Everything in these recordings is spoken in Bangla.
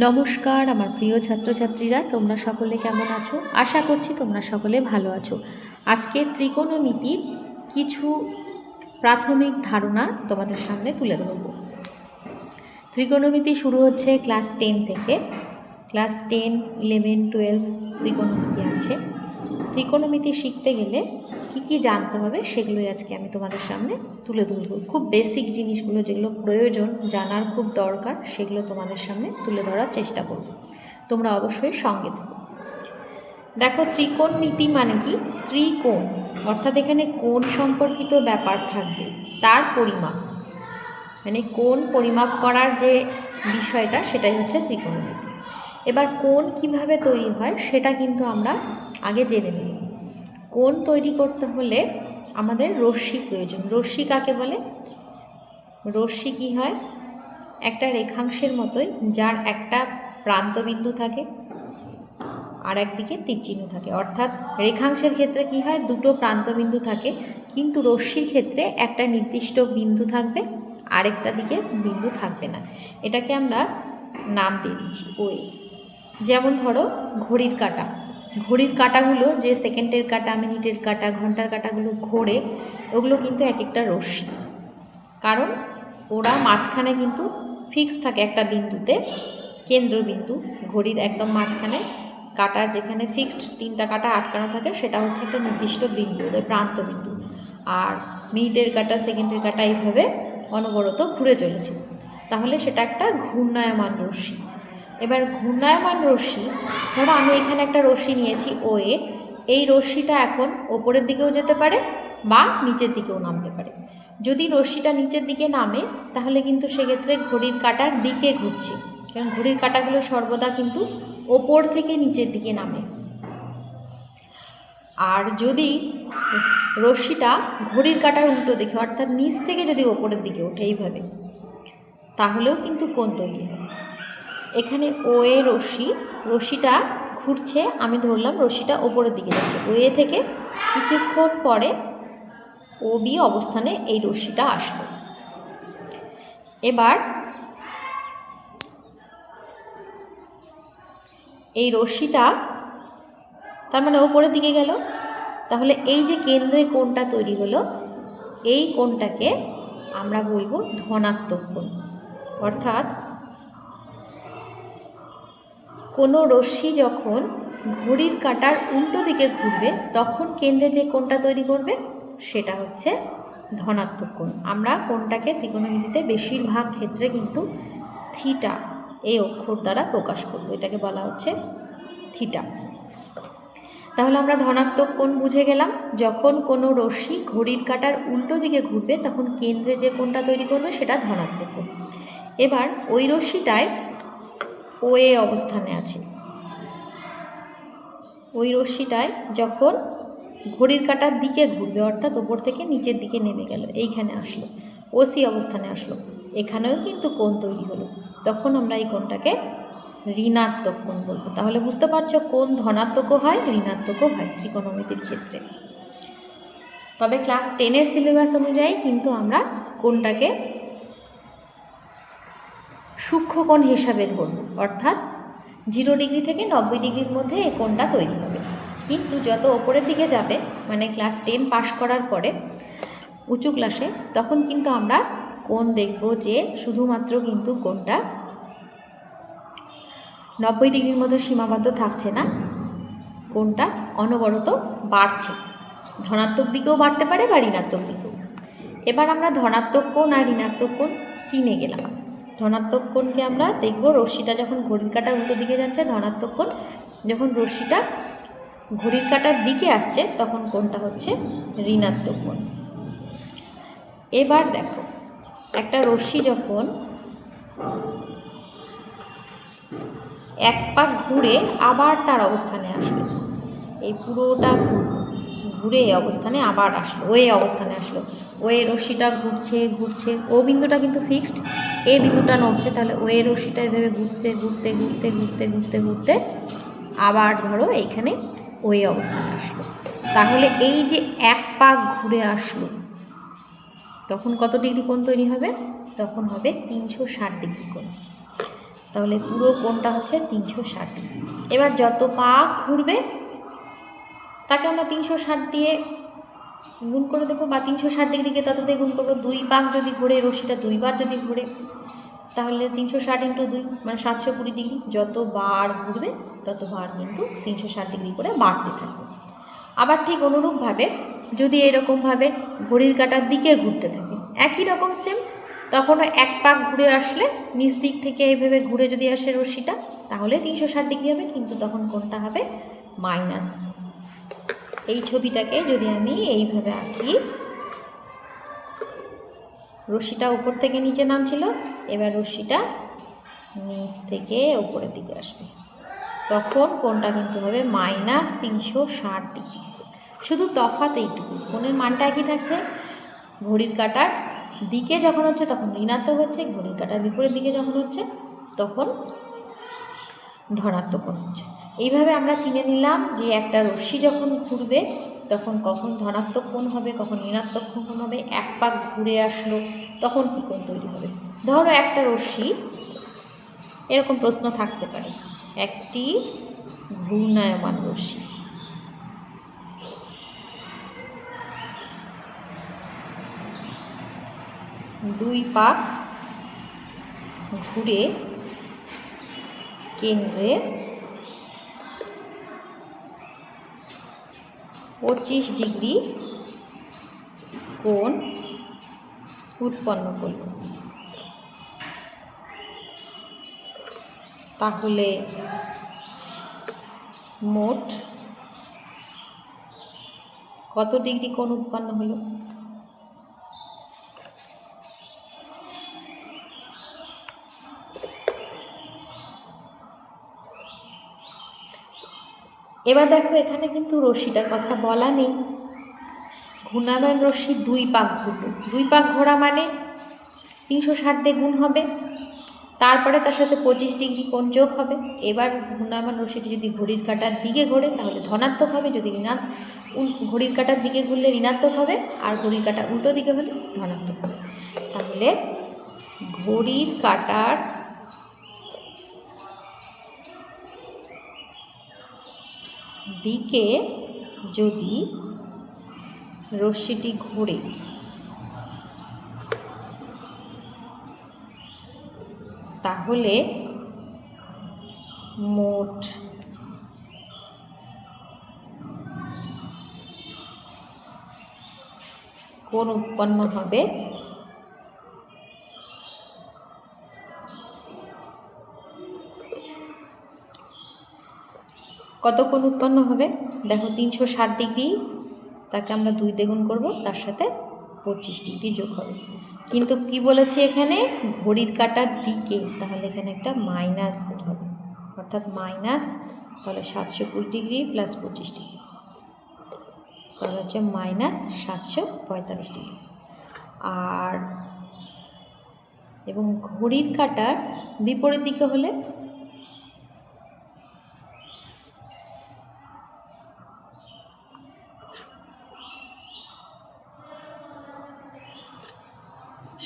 নমস্কার, আমার প্রিয় ছাত্রছাত্রীরা, তোমরা সকলে কেমন আছো? আশা করছি তোমরা সকলে ভালো আছো। আজকে ত্রিকোণমিতির কিছু প্রাথমিক ধারণা তোমাদের সামনে তুলে ধরব। ত্রিকোণমিতি শুরু হচ্ছে ক্লাস টেন থেকে। ক্লাস টেন, ইলেভেন, টুয়েলভ ত্রিকোণমিতি আছে। ত্রিকোণমিতি শিখতে গেলে কি কি জানতে হবে সেগুলোই আজকে আমি তোমাদের সামনে তুলে ধরবো। খুব বেসিক জিনিসগুলো যেগুলো প্রয়োজন, জানার খুব দরকার, সেগুলো তোমাদের সামনে তুলে ধরার চেষ্টা করব। তোমরা অবশ্যই সঙ্গে থাকো। দেখো, ত্রিকোণমিতি মানে কি? ত্রিকোণ, অর্থাৎ এখানে কোণ সম্পর্কিত ব্যাপার থাকবে, তার পরিমাপ। মানে কোণ পরিমাপ করার যে বিষয়টা, সেটাই হচ্ছে ত্রিকোণমিতি। এবার কোন কীভাবে তৈরি হয় সেটা কিন্তু আমরা আগে জেনে নিই কোন তৈরি করতে হলে আমাদের রশ্মি প্রয়োজন। রশ্মি কাকে বলে? রশ্মি কী হয়? একটা রেখাংশের মতোই যার একটা প্রান্তবিন্দু থাকে আর একদিকে তীরচিহ্ন থাকে। অর্থাৎ রেখাংশের ক্ষেত্রে কি হয়? দুটো প্রান্তবিন্দু থাকে, কিন্তু রশ্মির ক্ষেত্রে একটা নির্দিষ্ট বিন্দু থাকবে, আরেকটা দিকে বিন্দু থাকবে না। এটাকে আমরা নাম দিয়ে দিচ্ছি ওয়ে যেমন ধরো ঘড়ির কাঁটা। ঘড়ির কাঁটাগুলো যে সেকেন্ডের কাটা, মিনিটের কাটা, ঘণ্টার কাঁটাগুলো ঘোরে, ওগুলো কিন্তু এক একটা রশ্মি। কারণ ওরা মাঝখানে কিন্তু ফিক্স থাকে একটা বিন্দুতে কেন্দ্রবিন্দু ঘড়ির একদম মাঝখানে কাটার যেখানে ফিক্সড তিনটা কাটা আটকানো থাকে, সেটা হচ্ছে একটা নির্দিষ্ট বিন্দু, ওদের প্রান্ত বিন্দু। আর মিনিটের কাটা, সেকেন্ডের কাটা এইভাবে অনবরত ঘুরে চলেছে। তাহলে সেটা একটা ঘূর্ণায়মান রশ্মি। এবার ঘূর্ণায়মান রশ্মি, ধরো আমি এখানে একটা রশ্মি নিয়েছি ও এ এই রশ্মিটা এখন ওপরের দিকেও যেতে পারে বা নিচের দিকেও নামতে পারে। যদি রশ্মিটা নিচের দিকে নামে, তাহলে কিন্তু সেক্ষেত্রে ঘড়ির কাটার দিকে ঘুরছে। কারণ ঘড়ির কাটাগুলো সর্বদা কিন্তু ওপর থেকে নিচের দিকে নামে। আর যদি রশ্মিটা ঘড়ির কাটার উল্টো দিকে, অর্থাৎ নিচ থেকে যদি ওপরের দিকে ওঠে এইভাবে, তাহলেও কিন্তু কোণ তৈরি হয়। এখানে ও এ রশ্মি রশ্মিটা ঘুরছে, আমি ধরলাম রশ্মিটা ওপরের দিকে যাচ্ছে। ও এ থেকে কিছুক্ষণ পরে ও বি অবস্থানে এই রশ্মিটা আসলো। এবার এই রশ্মিটা তার মানে ওপরের দিকে গেল। তাহলে এই যে কেন্দ্রে কোণটা তৈরি হলো, এই কোণটাকে আমরা বলব ধনাত্মক কোণ। অর্থাৎ কোনো রশ্মি যখন ঘড়ির কাঁটার উল্টো দিকে ঘুরবে, তখন কেন্দ্রে যে কোণটা তৈরি করবে, সেটা হচ্ছে ধনাত্মক কোণ। আমরা কোণটাকে ত্রিকোণমিতিতে বেশিরভাগ ক্ষেত্রে কিন্তু থিটা এই অক্ষর দ্বারা প্রকাশ করব। এটাকে বলা হচ্ছে থিটা। তাহলে আমরা ধনাত্মক কোণ বুঝে গেলাম। যখন কোনো রশ্মি ঘড়ির কাঁটার উল্টো দিকে ঘুরবে, তখন কেন্দ্রে যে কোণটা তৈরি করবে, সেটা ধনাত্মক কোণ। এবার ওই রশ্মিটায় ও এ অবস্থানে আছে। ওই রশ্মিটায় যখন ঘড়ির কাঁটার দিকে ঘুরবে, অর্থাৎ ওপর থেকে নিচের দিকে নেমে গেল, এইখানে আসলো ও সি অবস্থানে আসলো, এখানেও কিন্তু কোণ তৈরি হলো। তখন আমরা এই কোণটাকে ঋণাত্মক কোণ বলব। তাহলে বুঝতে পারছ কোন ধনাত্মকও হয়, ঋণাত্মকও হয় ত্রিকোণমিতির ক্ষেত্রে। তবে ক্লাস টেনের সিলেবাস অনুযায়ী কিন্তু আমরা কোনটাকে সূক্ষ্মকোণ হিসাবে ধরব। অর্থাৎ জিরো ডিগ্রি থেকে নব্বই ডিগ্রির মধ্যে এই কোণটা তৈরি হবে। কিন্তু যত ওপরের দিকে যাবে মানে ক্লাস টেন পাশ করার পরে উঁচু ক্লাসে তখন কিন্তু আমরা কোণ দেখব যে শুধুমাত্র কিন্তু কোণটা নব্বই ডিগ্রির মধ্যে সীমাবদ্ধ থাকছে না, কোণটা অনবরত বাড়ছে। ধনাত্মক দিকেও বাড়তে পারে বা ঋণাত্মক দিকেও। এবার আমরা ধনাত্মক কোণ আর ঋণাত্মক কোণ চিনে গেলাম। ধনাত্মক কোণকে আমরা দেখব। রশ্মিটা যখন ঘড়ির কাটা উল্টো দিকে যাচ্ছে, ধনাত্মক কোণ যখন রশ্মিটা ঘড়ির কাটার দিকে আসছে, তখন কোণটা হচ্ছে ঋণাত্মক কোণ। এবার দেখো, একটা রশ্মি যখন এক পাক ঘুরে আবার তার অবস্থানে আসবে। এই পুরোটা ঘুরে এই অবস্থানে আবার আসলো ওয়ে অবস্থানে আসলো। ওয়ে রশ্মিটা ঘুরছে ঘুরছে, ও বিন্দুটা কিন্তু ফিক্সড এ বিন্দুটা নড়ছে, তাহলে ওয়ে রশ্মিটা এভাবে ঘুরতে ঘুরতে ঘুরতে ঘুরতে ঘুরতে ঘুরতে আবার ধরো এইখানে ওয়ে অবস্থানে আসলো। তাহলে এই যে এক পাক ঘুরে আসলো, তখন কত ডিগ্রি কোণ তৈরি হবে? তখন হবে তিনশো ষাট ডিগ্রি কোণ। তাহলে পুরো কোণটা হচ্ছে তিনশো ষাট ডিগ্রি। এবার যত পাক ঘুরবে তাকে আমরা তিনশো ষাট দিয়ে গুণ করে দেবো বা তিনশো ষাট ডিগ্রিকে তত দিয়ে গুণ করব। দুই পাক যদি ঘুরে রশিটা দুইবার যদি ঘুরে, তাহলে তিনশো ষাট ইন্টু দুই মানে সাতশো কুড়ি ডিগ্রি। যত বার ঘুরবে তত বার কিন্তু তিনশো ষাট ডিগ্রি করে বাড়তে থাকবে। আবার ঠিক অনুরূপভাবে যদি এরকমভাবে ঘড়ির কাটার দিকে ঘুরতে থাকে, একই রকম সেম তখনও এক পাক ঘুরে আসলে নিচ দিক থেকে এইভাবে ঘুরে যদি আসে রশ্মিটা, তাহলে তিনশো ষাট ডিগ্রি হবে, কিন্তু তখন কোনটা হবে? মাইনাস এই ছবিটাকে যদি আমি এইভাবে আঁকি, রশ্মিটা উপর থেকে নিচে নামছিল, এবার রশ্মিটা নিচ থেকে উপরের দিকে আসবে। তখন কোনটা কিন্তু হবে মাইনাস তিনশো ষাট ডিগ্রি। শুধু তফাৎ এইটুকু, কোণের মানটা একই থাকছে। ঘড়ির কাটার দিকে যখন হচ্ছে তখন ঋণাত্মক হচ্ছে, ঘড়ির কাটার বিপরীত দিকে যখন হচ্ছে তখন ধনাত্মক হচ্ছে। এইভাবে আমরা চিনে নিলাম যে একটা রশ্মি যখন ঘুরবে, তখন কখন ধনাত্মক কোণ হবে, কখন ঋণাত্মক কোণ হবে, এক পাক ঘুরে আসলো, তখন কী কোণ তৈরি হবে? ধরো একটা রশ্মি, এরকম প্রশ্ন থাকতে পারে। একটি ঘূর্ণায়মান রশ্মি। দুই পাক ঘুরে কেন্দ্রে পঁচিশ ডিগ্রি কোণ উৎপন্ন করল। তাহলে মোট কত ডিগ্রি কোণ উৎপন্ন হলো? এবার দেখো, এখানে কিন্তু রশ্মিটার কথা বলা নেই। ঘূর্ণায়মান রশ্মি দুই পাক ঘুরবে। দুই পাক ঘোরা মানে তিনশো ষাট দিয়ে গুণ হবে। তারপরে তার সাথে পঁচিশ ডিগ্রি কোণ যোগ হবে। এবার ঘূর্ণায়মান রশ্মিটি যদি ঘড়ির কাটার দিকে ঘোরে, তাহলে ধনাত্মক হবে। যদি ঋণাত ঘড়ির কাটার দিকে ঘুরলে ঋণাত্মক হবে আর ঘড়ির কাটা উল্টো দিকে হলে ধনাত্মক হবে। তাহলে ঘড়ির কাঁটার দিকে যদি রশ্মিটি ঘোরে। তাহলে মোট কোন উৎপন্ন হবে কত কোণ উৎপন্ন হবে? দেখো তিনশো ষাট ডিগ্রি, তাকে আমরা দুই দ্বিগুণ করব, তার সাথে পঁচিশ ডিগ্রি যোগ হবে। কিন্তু কি বলেছে এখানে? ঘড়ির কাটার দিকে, তাহলে এখানে একটা মাইনাস হবে। অর্থাৎ মাইনাস, তাহলে সাতশো কুড়ি ডিগ্রি প্লাস পঁচিশ ডিগ্রি। তাহলে হচ্ছে মাইনাস সাতশো পঁয়তাল্লিশ ডিগ্রি। আর এবং ঘড়ির কাটার বিপরীত দিকে হলে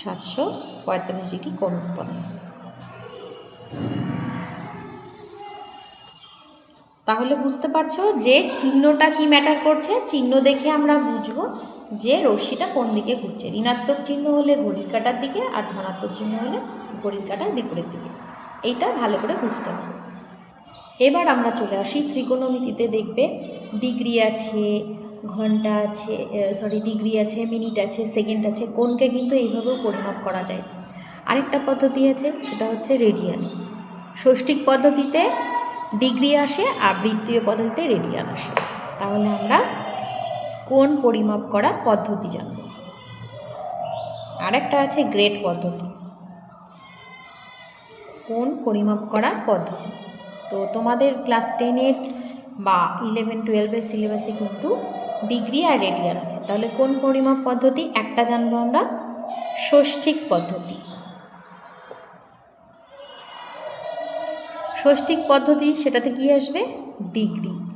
সাতশো পঁয়তাল্লিশ ডিগ্রি কোণ উৎপন্ন। তাহলে বুঝতে পারছ যে চিহ্নটা কি ম্যাটার করছে? চিহ্ন দেখে আমরা বুঝব যে রশ্মিটা কোন দিকে ঘুরছে। ঋণাত্মক চিহ্ন হলে ঘড়ির কাটার দিকে আর ধনাত্মক চিহ্ন হলে ঘড়ির কাটার বিপরীত দিকে। এইটা ভালো করে বুঝতে হবে। এবার আমরা চলে আসি ত্রিকোণমিতিতে দেখবে। ডিগ্রি আছে ঘণ্টা আছে সরি ডিগ্রি আছে মিনিট আছে সেকেন্ড আছে, কোনকে কিন্তু এইভাবেও পরিমাপ করা যায়। আরেকটা পদ্ধতি আছে, সেটা হচ্ছে রেডিয়ান ষষ্ঠিক পদ্ধতিতে ডিগ্রি আসে আর বৃত্তীয় পদ্ধতিতে রেডিয়ান আসে। তাহলে আমরা কোন পরিমাপ করা পদ্ধতি জানব? আরেকটা আছে গ্রেড পদ্ধতি। কোন পরিমাপ করা পদ্ধতি? তো তোমাদের ক্লাস টেনের বা ইলেভেন টুয়েলভের সিলেবাসে কিন্তু ডিগ্রি আর রেডিয়ান আছে। তাহলে কোন পরিমাপ পদ্ধতি? একটা জানব আমরা। ষষ্ঠিক পদ্ধতি। ষষ্ঠিক পদ্ধতি, সেটাতে কি আসবে? ডিগ্রি।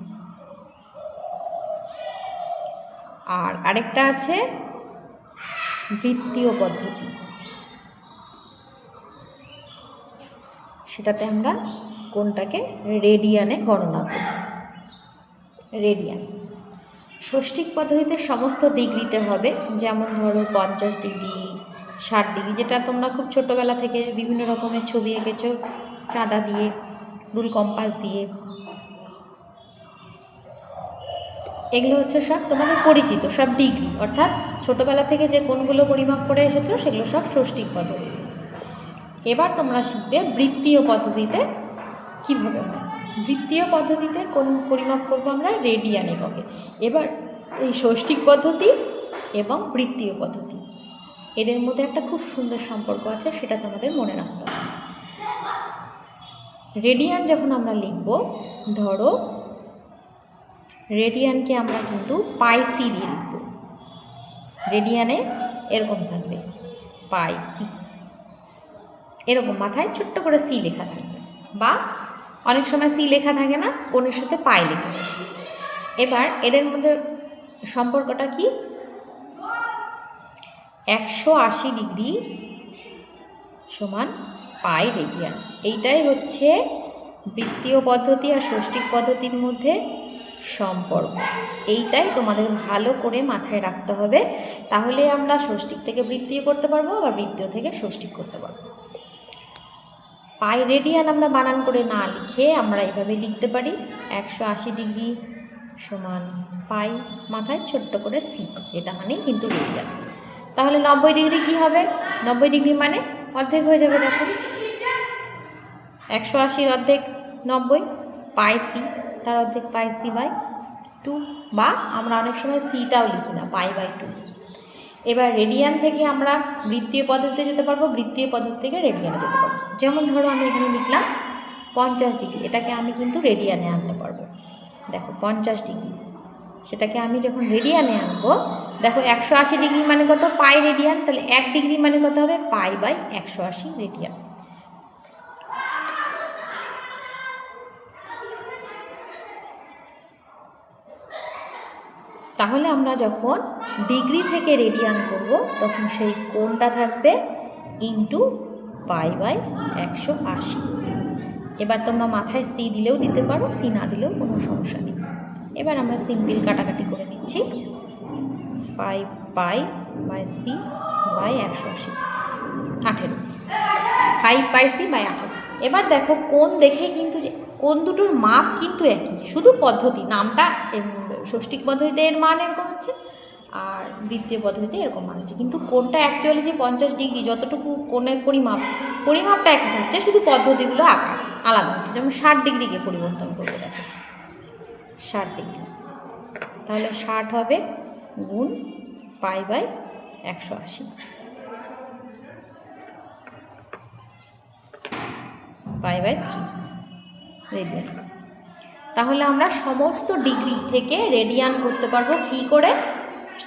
আর আরেকটা আছে, বৃত্তীয় পদ্ধতি। সেটাতে আমরা কোনটাকে? রেডিয়ানে গণনা করি। রেডিয়ান। ষষ্ঠিক পদ্ধতিতে সমস্ত ডিগ্রিতে হবে। যেমন ধরো পঞ্চাশ ডিগ্রি, ষাট ডিগ্রি, যেটা তোমরা খুব ছোটোবেলা থেকে বিভিন্ন রকমের ছবি এঁকেছো। চাঁদা দিয়ে, রুল কম্পাস দিয়ে। এগুলো হচ্ছে সব তোমাদের পরিচিত, সব ডিগ্রি। অর্থাৎ ছোটোবেলা থেকে যে কোনগুলো পরিমাপ করে এসেছ, সেগুলো সব ষষ্ঠিক পদ্ধতি। এবার তোমরা শিখবে বৃত্তীয় পদ্ধতিতে কীভাবে হয়। বৃত্তীয় পদ্ধতিতে কোন পরিমাপ করব আমরা? রেডিয়ান এককে। এবার এই ষষ্ঠিক পদ্ধতি এবং বৃত্তীয় পদ্ধতি। এদের মধ্যে একটা খুব সুন্দর সম্পর্ক আছে, সেটা তোমাদের মনে রাখতে হবে। রেডিয়ান যখন আমরা লিখব, ধরো রেডিয়ানকে আমরা কিন্তু পাই সি দিয়ে লিখব। রেডিয়ানে এরকম থাকবে, পাই সি। এরকম মাথায় ছোট্ট করে সি লেখা থাকবে, বা অনেক সময় সি লেখা থাকে না কোণের সাথে পাই লেখা থাকে। এবার এদের মধ্যে সম্পর্কটা কি? একশো আশি ডিগ্রি সমান পাই রেডিয়ান। এইটাই হচ্ছে বৃত্তীয় পদ্ধতি আর ষষ্ঠিক পদ্ধতির মধ্যে সম্পর্ক। এইটাই তোমাদের ভালো করে মাথায় রাখতে হবে, তাহলে আমরা ষষ্ঠিক থেকে বৃত্তীয় করতে পারব আবার বৃত্তীয় থেকে ষষ্ঠিক করতে পারব। পাই রেডিয়ান আমরা বানান করে না লিখে আমরা এইভাবে লিখতে পারি। একশো আশি ডিগ্রি সমান পাই মাথায় ছোট্ট করে সি এটা মানেই কিন্তু রেডিয়ান তাহলে নব্বই ডিগ্রি কি হবে? নব্বই ডিগ্রি মানে অর্ধেক হয়ে যাবে দেখো। একশো আশির অর্ধেক নব্বই পাই সি তার অর্ধেক পাই সি বাই টু বা আমরা অনেক সময় সিটাও লিখি না, পাই বাই টু এবার রেডিয়ান থেকে আমরা বৃত্তীয় পদ্ধতিতে যেতে পারব, বৃত্তীয় পদ্ধতি থেকে রেডিয়ানে যেতে পারব। যেমন ধরো আমি এখানে লিখলাম পঞ্চাশ ডিগ্রি, এটাকে আমি কিন্তু রেডিয়ানে আনতে পারব। দেখো পঞ্চাশ ডিগ্রি, সেটাকে আমি যখন রেডিয়ানে আনব, দেখো একশো আশি ডিগ্রি মানে কত? পাই রেডিয়ান তাহলে এক ডিগ্রি মানে কত হবে? পাই বাই একশো আশি রেডিয়ান তাহলে আমরা যখন ডিগ্রি থেকে রেডিয়ান করব, তখন সেই কোণটা থাকবে ইন্টু পাই বাই একশো আশি। এবার তোমরা মাথায় সি দিলেও দিতে পারো সি না দিলেও কোনো সমস্যা নেই। এবার আমরা সিম্পল কাটাকাটি করে নিচ্ছি। Five pi by C by একশো আশি। আঠেরো। ফাইভ পাই সি বাই আঠেরো। এবার দেখো কোন দেখে কিন্তু কোন দুটোর মাপ কিন্তু একই। শুধু পদ্ধতি, নামটা ষষ্ঠিক পদ্ধতিতে এর মান এরকম হচ্ছে, আর বৃত্তীয় পদ্ধতিতে এরকম মান হচ্ছে। কিন্তু কোনটা অ্যাকচুয়ালি যে পঞ্চাশ ডিগ্রি, যতটুকু কোণের পরিমাপ, পরিমাপটা একই থাকছে, শুধু পদ্ধতিগুলো আঁকা, আলাদা হচ্ছে। যেমন ষাট ডিগ্রিকে পরিবর্তন করবে, দেখো। ষাট ডিগ্রি। তাহলে ষাট হবে গুণ পাই বাই একশো আশি। Pi by three. রেডিয়ান। তাহলে আমরা সমস্ত ডিগ্রি থেকে রেডিয়ান করতে পারব। কি করে?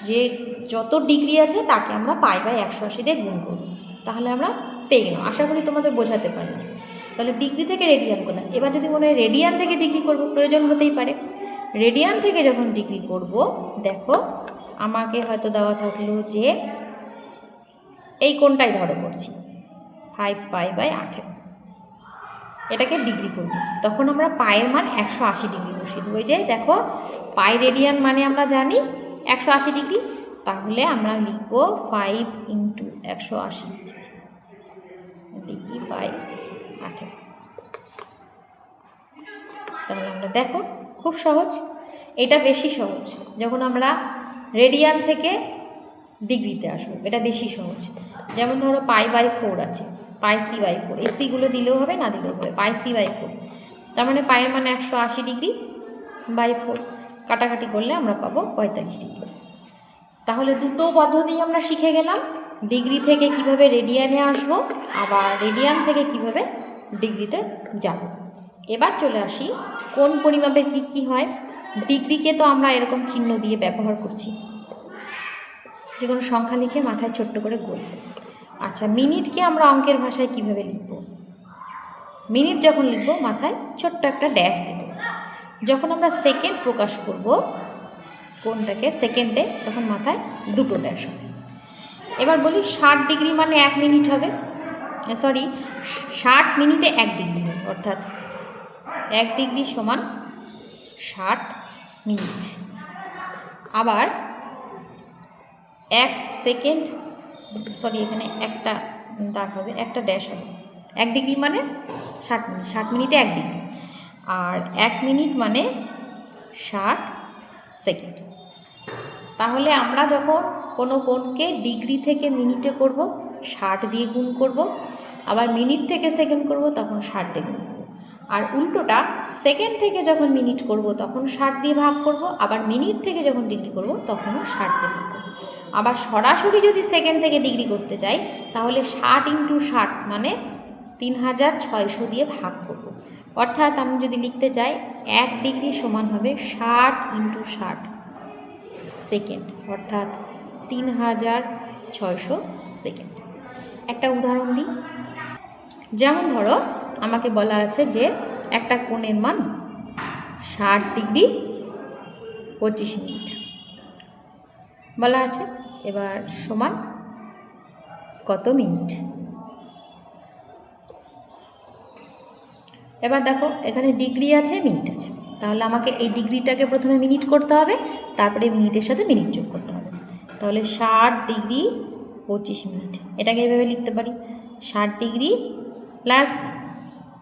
যে যত ডিগ্রি আছে তাকে আমরা পাই বাই একশো আশি দিয়ে গুণ করব। তাহলে আমরা পেয়ে গেলাম। আশা করি তোমাদের বোঝাতে পারি তাহলে ডিগ্রি থেকে রেডিয়ান করলাম। এবার যদি মনে হয় রেডিয়ান থেকে ডিগ্রি করব, প্রয়োজন হতেই পারে। রেডিয়ান থেকে যখন ডিগ্রি করব, দেখো, আমাকে হয়তো দেওয়া থাকল যে এই কোনটাই ধরো করছি। ফাইভ পাই বাই আঠেরো। এটাকে ডিগ্রি করব। তখন আমরা পায়ের মান একশো আশি ডিগ্রি বসিয়ে দেবো। ওই যে দেখো পাই রেডিয়ান মানে আমরা জানি একশো আশি ডিগ্রি তাহলে আমরা লিখব ফাইভ ইন্টু একশো আশি। ডিগ্রি বাই আঠেরো। তাহলে আমরা দেখো, খুব সহজ। এটা বেশি সহজ। যখন আমরা রেডিয়ান থেকে ডিগ্রিতে আসব, এটা বেশি সহজ। যেমন ধরো পাই বাই ফোর আছে। পাই সি বাই ফোর এই সিগুলো দিলেও হবে, না দিলেও হবে। পাই সি বাই ফোর তার মানে পায়ের মানে একশো আশি ডিগ্রি বাই ফোর কাটাকাটি করলে আমরা পাবো পঁয়তাল্লিশ ডিগ্রি। তাহলে দুটো পদ্ধতি আমরা শিখে গেলাম। ডিগ্রি থেকে কীভাবে রেডিয়ানে আসব, আবার রেডিয়ান থেকে কীভাবে ডিগ্রিতে যাব। এবার চলে আসি, কোন পরিমাপের কি কি হয়? ডিগ্রিকে তো আমরা এরকম চিহ্ন দিয়ে ব্যবহার করছি। যে কোনো সংখ্যা লিখে মাথায় ছোট্ট করে গোল। আচ্ছা মিনিটকে আমরা অঙ্কের ভাষায় কীভাবে লিখব? মিনিট যখন লিখব, মাথায় ছোট্ট একটা ড্যাশ দেব। যখন আমরা সেকেন্ড প্রকাশ করব, কোনটাকে? সেকেন্ডে তখন মাথায় দুটো ড্যাশ হবে। এবার বলি, ষাট ডিগ্রি মানে এক মিনিট হবে। সরি, ষাট মিনিটে এক ডিগ্রি হবে, অর্থাৎ এক ডিগ্রি সমান ষাট মিনিট। আবার এক সেকেন্ড সরি, এখানে একটা দাগ হবে, একটা ড্যাশ হবে। এক ডিগ্রি মানে ষাট মিনিট, ষাট মিনিটে এক ডিগ্রি। আর এক মিনিট মানে ষাট সেকেন্ড। তাহলে আমরা যখন কোনো কোণকে ডিগ্রি থেকে মিনিটে করব, ষাট দিয়ে গুণ করব, আবার মিনিট থেকে সেকেন্ড করব, তখন ষাট দিয়ে গুণ আর উল্টোটা, সেকেন্ড থেকে যখন মিনিট করব, তখন ষাট দিয়ে ভাগ করব, আবার মিনিট থেকে যখন ডিগ্রি করব, তখনও ষাট দিয়ে ভাগ করব। আবার সরাসরি যদি সেকেন্ড থেকে ডিগ্রি করতে চাই তাহলে ষাট ইন্টু ষাট মানে তিন হাজার ছয়শো দিয়ে ভাগ করব। অর্থাৎ আমি যদি লিখতে চাই এক ডিগ্রি সমান হবে ষাট ইন্টু ষাট সেকেন্ড অর্থাৎ তিন হাজার ছয়শো সেকেন্ড একটা উদাহরণ দিই। যেমন ধরো, আমাকে বলা আছে যে একটা কোণের মান ষাট ডিগ্রি পঁচিশ মিনিট। বলা আছে? এবার সমান কত মিনিট? এবার দেখো, এখানে ডিগ্রি আছে, মিনিট আছে। তাহলে আমাকে এই ডিগ্রিটাকে প্রথমে মিনিট করতে হবে, তারপরে মিনিটের সাথে মিনিট যোগ করতে হবে। তাহলে ষাট ডিগ্রি পঁচিশ মিনিট। এটাকে এভাবে লিখতে পারি। ষাট ডিগ্রি প্লাস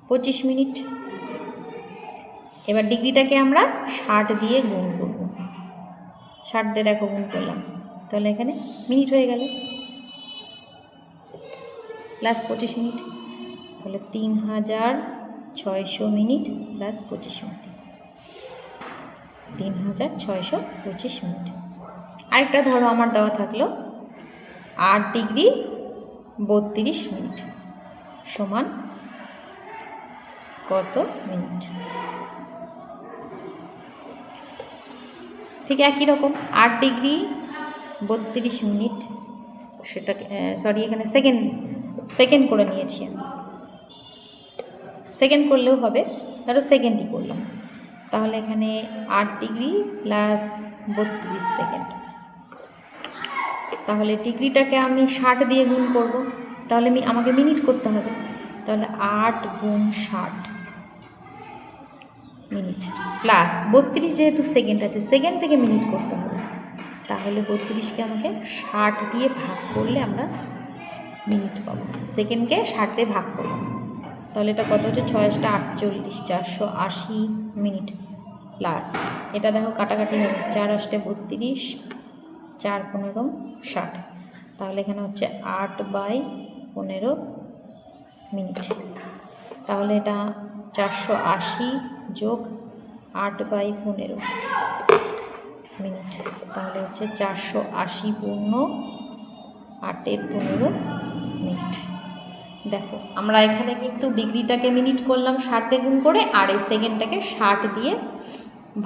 পঁচিশ মিনিট। এবার ডিগ্রিটাকে আমরা ষাট দিয়ে গুণ করব। ষাট দিয়ে দেখো, গুণ করলাম। তাহলে এখানে মিনিট হয়ে গেল। প্লাস পঁচিশ মিনিট। তাহলে তিন হাজার ছয়শো মিনিট প্লাস পঁচিশ মিনিট। তিন হাজার ছয়শো পঁচিশ মিনিট। আরেকটা ধরো আমার দেওয়া থাকল। আট ডিগ্রি বত্রিশ মিনিট সমান কত মিনিট? ঠিক একই রকম। আট ডিগ্রি বত্রিশ মিনিট। সেটাকে সরি এখানে সেকেন্ড সেকেন্ড করে নিয়েছি আমি। সেকেন্ড করলেও হবে ধরো সেকেন্ডই করলাম। তাহলে এখানে আট ডিগ্রি প্লাস বত্রিশ সেকেন্ড তাহলে ডিগ্রিটাকে আমি ষাট দিয়ে গুণ করব। তাহলে আমি আমাকে মিনিট করতে হবে। তাহলে আট গুণ ষাট মিনিট প্লাস বত্রিশ যেহেতু সেকেন্ড আছে সেকেন্ড থেকে মিনিট করতে হবে। তাহলে বত্রিশকে আমাকে ষাট দিয়ে ভাগ করলে আমরা মিনিট পাবো। সেকেন্ডকে ষাট দিয়ে ভাগ করলাম। তাহলে এটা কত হচ্ছে? ছয়শটা আটচল্লিশ, চারশো আশি মিনিট প্লাস। এটা দেখো কাটাকাটি হবে। চার অষ্টে বত্রিশ, চার পনেরো, ষাট। তাহলে এখানে হচ্ছে আট বাই পনেরো মিনিট। তাহলে এটা চারশো আশি যোগ আট বাই পনেরো। মিনিট। তাহলে হচ্ছে চারশো আশি পূর্ণ আটের পনেরো মিনিট। দেখো, আমরা এখানে কিন্তু ডিগ্রিটাকে মিনিট করলাম ষাট গুণ করে, আর এই সেকেন্ডটাকে ষাট দিয়ে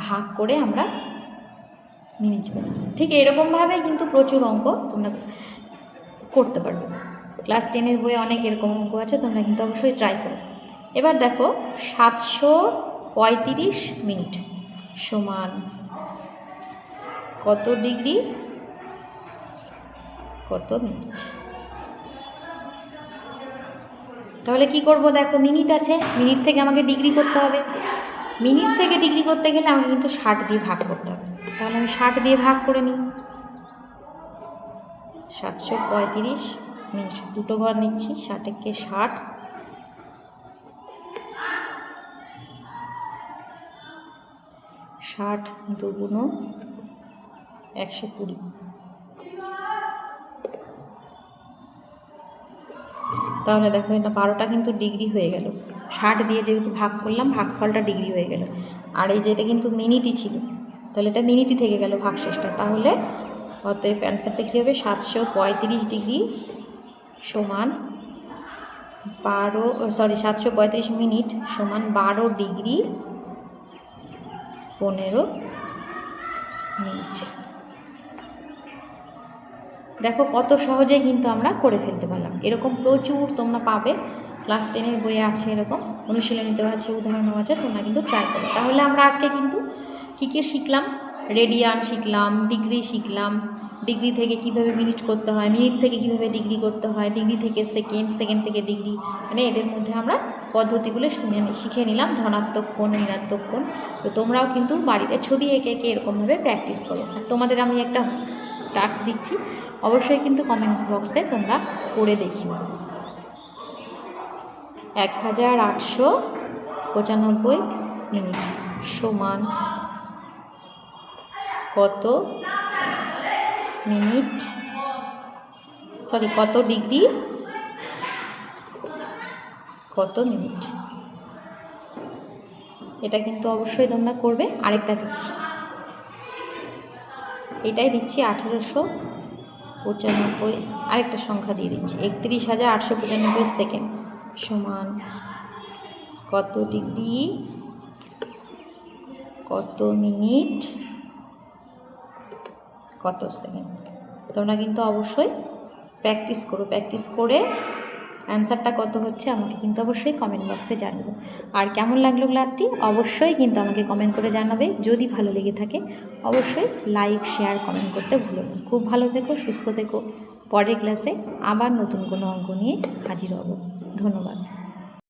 ভাগ করে আমরা মিনিট পেলাম ঠিক এরকমভাবে কিন্তু প্রচুর অঙ্ক তোমরা করতে পারবে। ক্লাস টেনের বইয়ে অনেক এরকম অঙ্ক আছে, তোমরা কিন্তু অবশ্যই ট্রাই করো। এবার দেখো, সাতশো পঁয়ত্রিশ মিনিট সমান কত ডিগ্রি? কত মিনিট? তাহলে কি করব দেখো, মিনিট আছে। মিনিট থেকে আমাকে ডিগ্রি করতে হবে। মিনিট থেকে ডিগ্রি করতে গেলে আমাকে কিন্তু ষাট দিয়ে ভাগ করতে হবে। তাহলে আমি ষাট দিয়ে ভাগ করে নিই। সাতশো পঁয়ত্রিশ মিনিট, দুটো ঘর নিচ্ছি ষাটেকে ষাট? ষাট দুগুণ একশো কুড়ি। তাহলে দেখো, এটা বারোটা কিন্তু ডিগ্রি হয়ে গেল। ষাট দিয়ে যেহেতু ভাগ করলাম, ভাগফলটা ডিগ্রি হয়ে গেল। আর এই যে এটা কিন্তু মিনিটই ছিল, তাহলে এটা মিনিটই থেকে গেল ভাগশেষটা। তাহলে অতএব অ্যান্সারটা কী হবে? সাতশো পঁয়ত্রিশ ডিগ্রি সমান বারো, সরি, সাতশো পঁয়ত্রিশ মিনিট সমান বারো ডিগ্রি পনেরো মিনিট। দেখো কত সহজে কিন্তু আমরা করে ফেলতে পারলাম। এরকম প্রচুর তোমরা পাবে। ক্লাস টেনের বইয়ে আছে এরকম। অনুশীলনীতেও আছে উদাহরণও আছে, তোমরা কিন্তু ট্রাই করো। তাহলে আমরা আজকে কিন্তু কী কী শিখলাম? রেডিয়ান শিখলাম ডিগ্রি শিখলাম। ডিগ্রি থেকে কীভাবে মিনিট করতে হয়? মিনিট থেকে কীভাবে ডিগ্রি করতে হয়? ডিগ্রি থেকে সেকেন্ড সেকেন্ড থেকে ডিগ্রি মানে এদের মধ্যে আমরা পদ্ধতিগুলো শুনে শিখে নিলাম। ধনাত্মক কোণ, ঋণাত্মক কোণ। তো তোমরাও কিন্তু বাড়িতে ছবি এঁকে এঁকে এরকমভাবে প্র্যাকটিস করো। আর তোমাদের আমি একটা টাস্ক দিচ্ছি। অবশ্যই কিন্তু কমেন্ট বক্সে তোমরা করে দেখিও এক হাজার আটশো পঁচানব্বই মিনিট সমান কত মিনিট? সরি কত ডিগ্রি? কত মিনিট? এটা কিন্তু অবশ্যই তোমরা করবে। আরেকটা দিচ্ছি। এটাই দিচ্ছি আঠেরোশো পঁচানব্বই, আরেকটা সংখ্যা দিয়ে দিচ্ছি। একত্রিশ হাজার আটশো পঁচানব্বই সেকেন্ড। সমান কত ডিগ্রি? কত মিনিট? কত সেকেন্ড? তোমরা কিন্তু অবশ্যই প্র্যাকটিস করো। প্র্যাকটিস করে অ্যান্সারটা কত হচ্ছে আমাকে কিন্তু অবশ্যই কমেন্ট বক্সে জানাবে আর কেমন লাগল ক্লাসটি অবশ্যই কিন্তু আমাকে কমেন্ট করে জানাবে। যদি ভালো লেগে থাকে, অবশ্যই লাইক শেয়ার কমেন্ট করতে ভুলো না। খুব ভালো থেকো, সুস্থ থেকো। পরের ক্লাসে আবার নতুন কোনো অঙ্ক নিয়ে হাজির হব। ধন্যবাদ।